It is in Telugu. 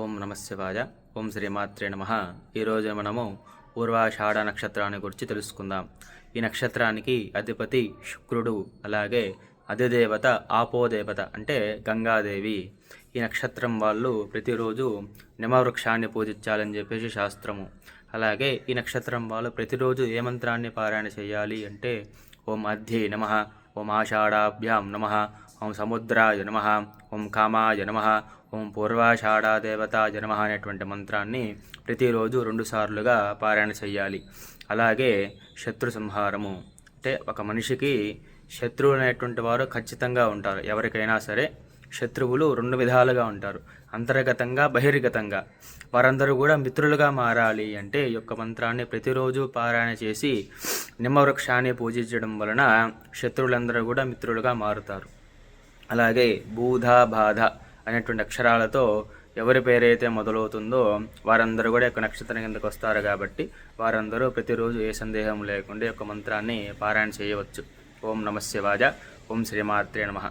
ఓం నమశివాయ ఓం శ్రీమాత్రే నమ. ఈరోజు మనము పూర్వాషాఢ నక్షత్రాన్ని గురించి తెలుసుకుందాం. ఈ నక్షత్రానికి అధిపతి శుక్రుడు అలాగే అధిదేవత ఆపోదేవత అంటే గంగాదేవి. ఈ నక్షత్రం వాళ్ళు ప్రతిరోజు నిమవృక్షాన్ని పూజించాలని చెప్పేసి శాస్త్రము. అలాగే ఈ నక్షత్రం వాళ్ళు ప్రతిరోజు ఏ మంత్రాన్ని పారాయణ చేయాలి అంటే ఓం అధ్యే నమ ఓం ఆషాఢాభ్యాం నమ ఓం సముద్రాయ నమ ఓం కామాయ నమ ఓం పూర్వాషాఢాదేవతాయ నమ అనేటువంటి మంత్రాన్ని ప్రతిరోజు రెండుసార్లుగా పారాయణ చేయాలి అలాగే శత్రు సంహారము. అంటే ఒక మనిషికి శత్రువు అనేటువంటి వారు ఖచ్చితంగా ఉంటారు. ఎవరికైనా సరే శత్రువులు రెండు విధాలుగా ఉంటారు. అంతర్గతంగా బహిర్గతంగా. వారందరూ కూడా మిత్రులుగా మారాలి అంటే ఈ యొక్క మంత్రాన్ని ప్రతిరోజు పారాయణ చేసి నిమ్మవృక్షాన్ని పూజించడం వలన శత్రువులందరూ కూడా మిత్రులుగా మారుతారు. అలాగే బూధ బాధ అనేటువంటి అక్షరాలతో ఎవరి పేరైతే మొదలవుతుందో వారందరూ కూడా యొక్క నక్షత్రం కిందకు వస్తారు కాబట్టి వారందరూ ప్రతిరోజు ఏ సందేహం లేకుండా యొక్క మంత్రాన్ని పారాయణ చేయవచ్చు. ఓం నమశివాయ ఓం శ్రీమాత్రే నమః.